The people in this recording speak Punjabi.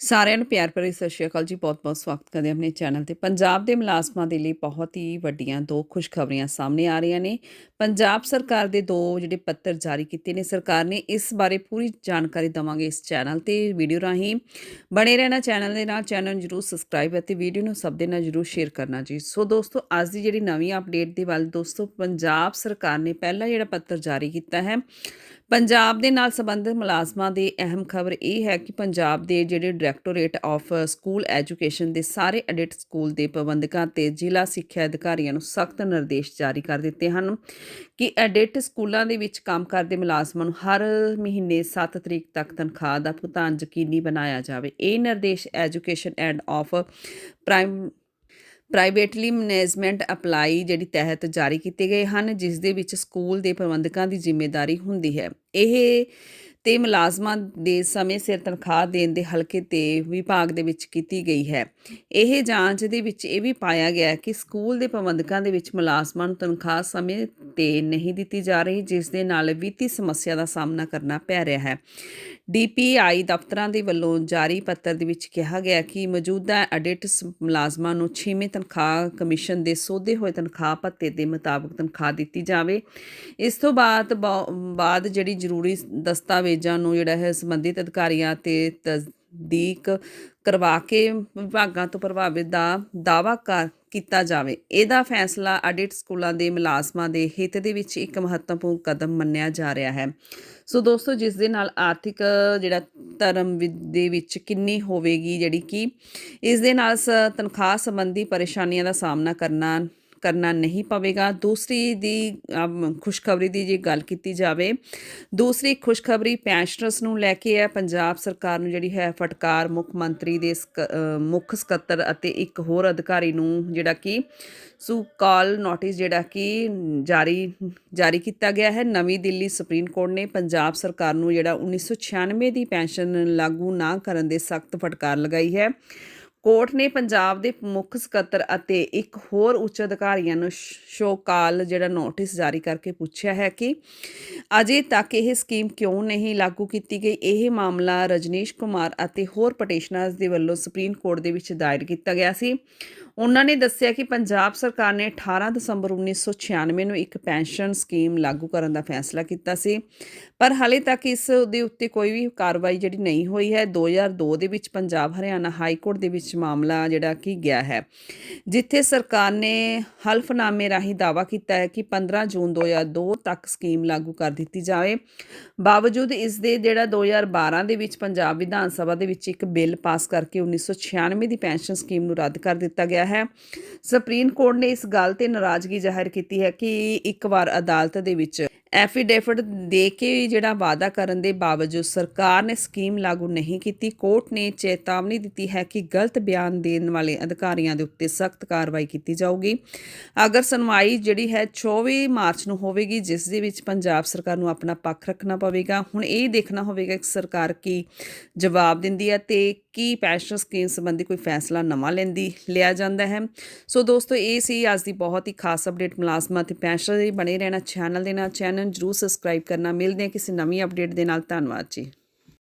ਸਾਰਿਆਂ ਨੂੰ ਪਿਆਰ ਭਰੀ ਸਤਿ ਸ਼੍ਰੀ ਅਕਾਲ ਜੀ, ਬਹੁਤ-ਬਹੁਤ ਸਵਾਗਤ ਕਰਦੇ ਆਪਣੇ ਚੈਨਲ ਤੇ। ਪੰਜਾਬ ਦੇ ਮੁਲਾਜ਼ਮਾਂ ਦੇ ਲਈ ਬਹੁਤ ਹੀ ਵੱਡੀਆਂ ਦੋ ਖੁਸ਼ਖਬਰੀਆਂ ਸਾਹਮਣੇ ਆ ਰਹੀਆਂ ਨੇ। ਪੰਜਾਬ ਸਰਕਾਰ ਦੇ ਦੋ ਜਿਹੜੇ ਪੱਤਰ ਜਾਰੀ ਕੀਤੇ ਨੇ, ਸਰਕਾਰ ਨੇ ਇਸ ਬਾਰੇ ਪੂਰੀ ਜਾਣਕਾਰੀ ਦਵਾਂਗੇ ਇਸ ਚੈਨਲ ਤੇ ਵੀਡੀਓ ਰਾਹੀਂ। ਬਣੇ ਰਹਿਣਾ ਚੈਨਲ ਦੇ ਨਾਲ, ਚੈਨਲ ਨੂੰ ਜਰੂਰ ਸਬਸਕ੍ਰਾਈਬ ਅਤੇ ਵੀਡੀਓ ਨੂੰ ਸਭ ਦੇ ਨਾਲ ਜਰੂਰ ਸ਼ੇਅਰ ਕਰਨਾ ਜੀ। ਸੋ ਦੋਸਤੋ, ਅੱਜ ਦੀ ਜਿਹੜੀ ਨਵੀਂ ਅਪਡੇਟ ਦੇ ਵੱਲ ਦੋਸਤੋ, ਪੰਜਾਬ ਸਰਕਾਰ ਨੇ ਪਹਿਲਾ ਜਿਹੜਾ ਪੱਤਰ ਜਾਰੀ ਕੀਤਾ ਹੈ, ਪੰਜਾਬ ਦੇ ਨਾਲ ਸੰਬੰਧਿਤ ਮੁਲਾਜ਼ਮਾਂ ਦੀ ਅਹਿਮ ਖਬਰ ਇਹ ਹੈ ਕਿ ਪੰਜਾਬ ਦੇ ਜਿਹੜੇ ਡਾਇਰੈਕਟੋਰੇਟ ਆਫ ਸਕੂਲ ਐਜੂਕੇਸ਼ਨ ਦੇ ਸਾਰੇ ਐਡਿਟ ਸਕੂਲ ਦੇ ਪ੍ਰਬੰਧਕਾਂ ਤੇ ਜ਼ਿਲ੍ਹਾ ਸਿੱਖਿਆ ਅਧਿਕਾਰੀਆਂ ਨੂੰ ਸਖਤ ਨਿਰਦੇਸ਼ ਜਾਰੀ ਕਰ ਦਿੱਤੇ ਹਨ ਕਿ ਐਡਿਟ ਸਕੂਲਾਂ ਦੇ ਵਿੱਚ ਕੰਮ ਕਰਦੇ ਮੁਲਾਜ਼ਮਾਂ ਨੂੰ ਹਰ ਮਹੀਨੇ 7 ਤਰੀਕ ਤੱਕ ਤਨਖਾਹ ਦਾ ਭੁਗਤਾਨ ਯਕੀਨੀ ਬਣਾਇਆ ਜਾਵੇ। ਇਹ ਨਿਰਦੇਸ਼ education and of prime, privately management apply ਜਿਹੜੀ ਤਹਿਤ ਜਾਰੀ ਕੀਤੇ ਗਏ ਹਨ, ਜਿਸ ਦੇ ਵਿੱਚ ਸਕੂਲ ਦੇ ਪ੍ਰਬੰਧਕਾਂ ਦੀ ਜ਼ਿੰਮੇਵਾਰੀ ਹੁੰਦੀ ਹੈ। ਇਹ ਤੇ ਮੁਲਾਜ਼ਮਾਂ ਦੇ ਸਮੇਂ ਸਿਰ ਤਨਖਾਹ ਦੇਣ ਦੇ ਹਲਕੇ ਤੇ ਵਿਭਾਗ ਦੇ ਵਿੱਚ ਕੀਤੀ ਗਈ ਹੈ। ਇਹ ਜਾਂਚ ਦੇ ਵਿੱਚ ਇਹ ਵੀ ਪਾਇਆ ਗਿਆ ਕਿ ਸਕੂਲ ਦੇ ਪ੍ਰਬੰਧਕਾਂ ਦੇ ਵਿੱਚ ਮੁਲਾਜ਼ਮਾਂ ਨੂੰ ਤਨਖਾਹ ਸਮੇਂ ਤੇ ਨਹੀਂ ਦਿੱਤੀ ਜਾ ਰਹੀ, ਜਿਸ ਦੇ ਨਾਲ ਵਿੱਤੀ ਸਮੱਸਿਆ ਦਾ ਸਾਹਮਣਾ ਕਰਨਾ ਪੈ ਰਿਹਾ ਹੈ। ਡੀਪੀਆਈ ਦਫ਼ਤਰਾਂ ਦੇ ਵੱਲੋਂ ਜਾਰੀ ਪੱਤਰ ਦੇ ਵਿੱਚ ਕਿਹਾ ਗਿਆ ਕਿ ਮੌਜੂਦਾ ਐਡਿਟ ਮੁਲਾਜ਼ਮਾਂ ਨੂੰ 6ਵੇਂ ਤਨਖਾਹ ਕਮਿਸ਼ਨ ਦੇ ਸੋਧੇ ਹੋਏ ਤਨਖਾਹ ਭੱਤੇ ਦੇ ਮੁਤਾਬਕ ਤਨਖਾਹ ਦਿੱਤੀ ਜਾਵੇ। ਇਸ ਤੋਂ ਬਾਅਦ ਬਾ- ਬਾਅਦ ਜਿਹੜੀ ਜ਼ਰੂਰੀ ਦਸਤਾਵੇਜ਼ ਨੂੰ ਜਿਹੜਾ ਹੈ ਸੰਬੰਧਿਤ ਅਧਿਕਾਰੀਆਂ ਤੇ ਤਸਦੀਕ ਕਰਵਾ ਕੇ ਵਿਭਾਗਾਂ ਤੋਂ ਪ੍ਰਭਾਵਿਤ ਦਾ ਦਾਵਾ ਕਰ ਕੀਤਾ ਜਾਵੇ। ਇਹਦਾ ਫੈਸਲਾ ਆਡਿਟ ਸਕੂਲਾਂ ਦੇ ਮੁਲਾਜ਼ਮਾਂ ਦੇ ਹਿੱਤ ਦੇ ਵਿੱਚ ਇੱਕ ਮਹੱਤਵਪੂਰਨ ਕਦਮ ਮੰਨਿਆ ਜਾ ਰਿਹਾ ਹੈ। ਸੋ ਦੋਸਤੋ, ਜਿਸ ਦੇ ਨਾਲ ਆਰਥਿਕ ਜਿਹੜਾ ਧਰਮ ਵਿ- ਦੇ ਵਿੱਚ ਕਿੰਨੀ ਹੋਵੇਗੀ, ਜਿਹੜੀ ਕਿ ਇਸ ਦੇ ਨਾਲ ਸ- ਤਨਖਾਹ ਸੰਬੰਧੀ ਪਰੇਸ਼ਾਨੀਆਂ ਦਾ ਸਾਹਮਣਾ ਕਰਨਾ ਕਰਨਾ ਨਹੀਂ ਪਵੇਗਾ। ਦੂਸਰੀ ਦੀ ਖੁਸ਼ਖਬਰੀ ਦੀ ਜੇ ਗੱਲ ਕੀਤੀ ਜਾਵੇ, ਦੂਸਰੀ ਖੁਸ਼ਖਬਰੀ ਪੈਨਸ਼ਨਰਸ ਨੂੰ ਲੈ ਕੇ ਹੈ। ਪੰਜਾਬ ਸਰਕਾਰ ਨੂੰ ਜਿਹੜੀ ਹੈ ਫਟਕਾਰ, ਮੁੱਖ ਮੰਤਰੀ ਦੇ ਸਕ- ਮੁੱਖ ਸਕੱਤਰ ਅਤੇ ਇੱਕ ਹੋਰ ਅਧਿਕਾਰੀ ਨੂੰ ਜਿਹੜਾ ਕਿ ਸੂ ਕਾਲ ਨੋਟਿਸ ਜਿਹੜਾ ਕਿ ਜਾਰੀ ਜਾਰੀ ਕੀਤਾ ਗਿਆ ਹੈ। ਨਵੀਂ ਦਿੱਲੀ ਸੁਪਰੀਮ ਕੋਰਟ ਨੇ ਪੰਜਾਬ ਸਰਕਾਰ ਨੂੰ ਜਿਹੜਾ 1996 ਦੀ ਪੈਨਸ਼ਨ ਲਾਗੂ ਨਾ ਕਰਨ ਦੇ ਸਖਤ ਫਟਕਾਰ ਲਗਾਈ ਹੈ। ਕੋਰਟ ਨੇ ਪੰਜਾਬ ਦੇ ਮੁੱਖ ਸਕੱਤਰ ਅਤੇ ਇੱਕ ਹੋਰ ਉੱਚ ਅਧਿਕਾਰੀਆਂ ਨੂੰ ਸ਼ੋਕਾਲ ਜਿਹੜਾ ਨੋਟਿਸ ਜਾਰੀ ਕਰਕੇ ਪੁੱਛਿਆ ਹੈ ਕਿ ਅਜੇ ਤੱਕ ਇਹ ਸਕੀਮ ਕਿਉਂ ਨਹੀਂ ਲਾਗੂ ਕੀਤੀ ਗਈ? ਇਹ ਮਾਮਲਾ ਰਜਨੀਸ਼ ਕੁਮਾਰ ਅਤੇ ਹੋਰ ਪਟੀਸ਼ਨਰਸ ਦੇ ਵੱਲੋਂ ਸੁਪਰੀਮ ਕੋਰਟ ਦੇ ਵਿੱਚ ਦਾਇਰ ਕੀਤਾ ਗਿਆ ਸੀ। ਉਹਨਾਂ ਨੇ ਦੱਸਿਆ ਕਿ ਪੰਜਾਬ ਸਰਕਾਰ ਨੇ 18 ਦਸੰਬਰ 1996 ਨੂੰ ਇੱਕ ਪੈਨਸ਼ਨ ਸਕੀਮ ਲਾਗੂ ਕਰਨ ਦਾ ਫੈਸਲਾ ਕੀਤਾ ਸੀ। ਪਰ ਹਾਲੇ ਤੱਕ ਇਸ ਦੇ ਉੱਤੇ ਕੋਈ ਵੀ ਕਾਰਵਾਈ ਜਿਹੜੀ ਨਹੀਂ ਹੋਈ ਹੈ। 2002 ਦੇ ਵਿੱਚ ਪੰਜਾਬ ਹਰਿਆਣਾ ਹਾਈ ਕੋਰਟ ਦੇ ਵਿੱਚ ਮਾਮਲਾ ਜਿਹੜਾ ਕਿ ਗਿਆ ਹੈ, ਜਿੱਥੇ ਸਰਕਾਰ ਨੇ ਹਲਫਨਾਮੇ ਰਾਹੀਂ ਦਾਅਵਾ ਕੀਤਾ ਹੈ ਕਿ 15 ਜੂਨ 2002 ਤੱਕ ਸਕੀਮ ਲਾਗੂ ਕਰ ਦਿੱਤੀ ਜਾਵੇ। ਬਾਵਜੂਦ ਇਸ ਦੇ ਜਿਹੜਾ 2012 ਦੇ ਵਿੱਚ ਪੰਜਾਬ ਵਿਧਾਨ ਸਭਾ ਦੇ ਵਿੱਚ ਇੱਕ ਬਿੱਲ ਪਾਸ ਕਰਕੇ 1996 ਦੀ ਪੈਨਸ਼ਨ ਸਕੀਮ ਨੂੰ ਰੱਦ ਕਰ ਦਿੱਤਾ ਗਿਆ ਹੈ। ਸੁਪਰੀਮ ਕੋਰਟ ਨੇ ਇਸ ਗੱਲ ਤੇ ਨਾਰਾਜ਼ਗੀ ਜ਼ਾਹਿਰ ਕੀਤੀ ਹੈ ਕਿ ਇੱਕ ਵਾਰ ਅਦਾਲਤ ਦੇ ਵਿੱਚ ਐਫੀਡੇਵਿਟ ਦੇ ਕੇ ਜਿਹੜਾ ਵਾਅਦਾ ਕਰਨ ਦੇ ਬਾਵਜੂਦ ਸਰਕਾਰ ਨੇ ਸਕੀਮ ਲਾਗੂ ਨਹੀਂ ਕੀਤੀ। ਕੋਰਟ ਨੇ ਚੇਤਾਵਨੀ ਦਿੱਤੀ ਹੈ ਕਿ ਗਲਤ ਬਿਆਨ ਦੇਣ ਵਾਲੇ ਅਧਿਕਾਰੀਆਂ ਦੇ ਉੱਤੇ ਸਖਤ ਕਾਰਵਾਈ ਕੀਤੀ ਜਾਊਗੀ। ਅਗਰ ਸੁਣਵਾਈ ਜਿਹੜੀ ਹੈ 24 ਮਾਰਚ ਨੂੰ ਹੋਵੇਗੀ, ਜਿਸ ਦੇ ਵਿੱਚ ਪੰਜਾਬ ਸਰਕਾਰ ਨੂੰ ਆਪਣਾ ਪੱਖ ਰੱਖਣਾ ਪਵੇਗਾ। ਹੁਣ ਇਹ ਦੇਖਣਾ ਹੋਵੇਗਾ ਕਿ ਸਰਕਾਰ ਕੀ ਜਵਾਬ ਦਿੰਦੀ ਹੈ ਤੇ ਕੀ ਪੈਨਸ਼ਨ ਸਕੀਮ ਸੰਬੰਧੀ ਕੋਈ ਫੈਸਲਾ ਨਵਾਂ ਲੈਂਦੀ, ਲਿਆ ਜਾਂਦਾ ਹੈ। ਸੋ ਦੋਸਤੋ, ਇਹ ਸੀ ਅੱਜ ਦੀ ਬਹੁਤ ਹੀ ਖਾਸ ਅਪਡੇਟ ਮੁਲਾਜ਼ਮਾਂ ਤੇ ਪੈਨਸ਼ਨ ਦੇ ਬਣੇ ਰਹਿਣਾ, ਚੈਨਲ ਦੇ ਨਾਲ ਚੈਨਲ ਜਰੂਰ ਸਬਸਕ੍ਰਾਈਬ ਕਰਨਾ। ਮਿਲਦੇ ਹਾਂ ਕਿਸੇ ਨਵੀਂ ਅਪਡੇਟ ਦੇ ਨਾਲ। ਧੰਨਵਾਦ ਜੀ।